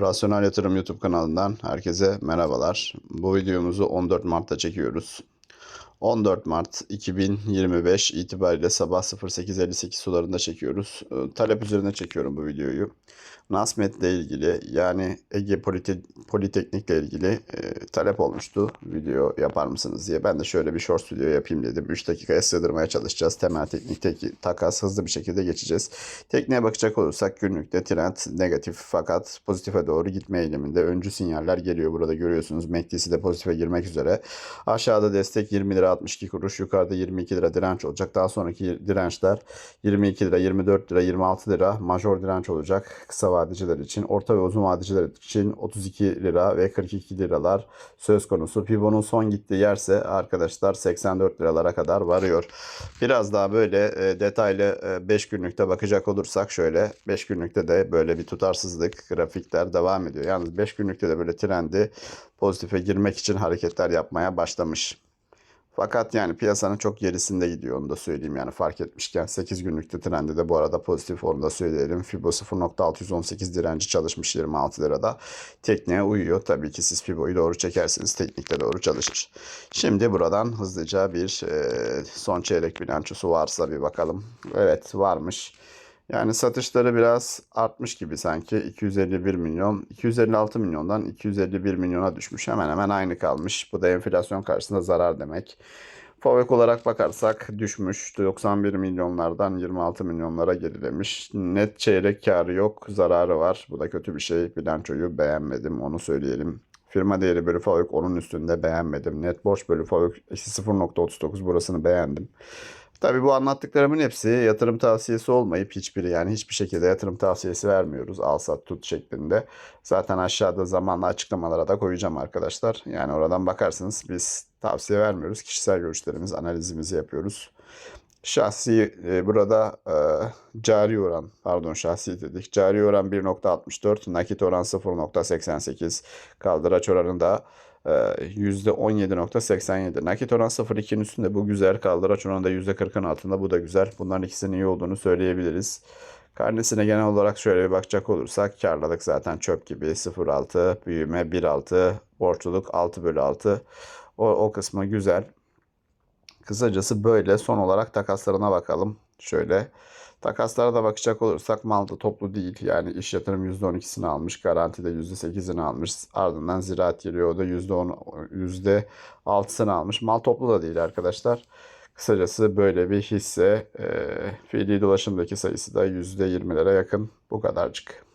Rasyonel Yatırım YouTube kanalından herkese merhabalar. Bu videomuzu 14 Mart'ta çekiyoruz. 14 Mart 2025 itibariyle sabah 08.58 sularında çekiyoruz. Ee, Talep üzerine çekiyorum bu videoyu. Nasmet ile ilgili yani Ege Polite Politeknik ile ilgili e, talep olmuştu. Video yapar mısınız diye. Ben de şöyle bir short video yapayım dedim. 3 dakikaya sığdırmaya çalışacağız. Temel teknik tek, takas hızlı bir şekilde geçeceğiz. Tekniğe bakacak olursak günlükte trend negatif fakat pozitife doğru gitme eğiliminde öncü sinyaller geliyor. Burada görüyorsunuz MACD'si de pozitife girmek üzere. Aşağıda destek 20 lira 62 kuruş, yukarıda 22 lira direnç olacak. Daha sonraki dirençler 22 lira, 24 lira, 26 lira major direnç olacak kısa vadeciler için. Orta ve uzun vadeciler için 32 lira ve 42 liralar söz konusu. Pivot'un son gittiği yerse arkadaşlar 84 liralara kadar varıyor. Biraz daha böyle e, detaylı 5 günlükte bakacak olursak şöyle 5 günlükte de böyle bir tutarsızlık grafikler devam ediyor. Yalnız 5 günlükte de böyle trendi pozitife girmek için hareketler yapmaya başlamış. Fakat yani piyasanın çok gerisinde gidiyor onu da söyleyeyim yani fark etmişken 8 günlükte trendi de bu arada pozitif onu da söyleyelim. Fibo 0.618 direnci çalışmış 26 lirada. Tekniğe uyuyor. Tabii ki siz Fibo'yu doğru çekerseniz teknikte doğru çalışır. Şimdi buradan hızlıca bir e, son çeyrek bilançosu varsa bir bakalım. Evet varmış. Yani satışları biraz artmış gibi sanki. 251 milyon, 256 milyondan 251 milyona düşmüş. Hemen hemen aynı kalmış. Bu da enflasyon karşısında zarar demek. FAVÖK olarak bakarsak düşmüş. 91 milyonlardan 26 milyonlara gerilemiş. Net çeyrek karı yok, zararı var. Bu da kötü bir şey. Bilançoyu beğenmedim, onu söyleyelim. Firma değeri bölü FAVÖK onun üstünde beğenmedim. Net borç bölü FAVÖK eksi 0.39 burasını beğendim. Tabii bu anlattıklarımın hepsi yatırım tavsiyesi olmayıp hiçbiri yani hiçbir şekilde yatırım tavsiyesi vermiyoruz. Al sat tut şeklinde. Zaten aşağıda zamanla açıklamalara da koyacağım arkadaşlar. Yani oradan bakarsınız biz tavsiye vermiyoruz. Kişisel görüşlerimiz, analizimizi yapıyoruz. Şahsi e, burada e, cari oran pardon şahsi dedik. Cari oran 1.64, nakit oran 0.88, kaldıraç oranı da %17.87. Nakit oran 0.2'nin üstünde bu güzel. Kaldıraç oranı da %40'ın altında bu da güzel. Bunların ikisinin iyi olduğunu söyleyebiliriz. Karnesine genel olarak şöyle bir bakacak olursak karlılık zaten çöp gibi 0.6, büyüme 1.6, borçluluk 6 bölü 6. O, o kısmı güzel. Kısacası böyle. Son olarak takaslarına bakalım. Şöyle. Takaslara da bakacak olursak mal da toplu değil. Yani iş yatırım %12'sini almış. Garanti de %8'ini almış. Ardından ziraat geliyor. O da %10, %6'sını almış. Mal toplu da değil arkadaşlar. Kısacası böyle bir hisse. E, fiili dolaşımdaki sayısı da %20'lere yakın. Bu kadarcık.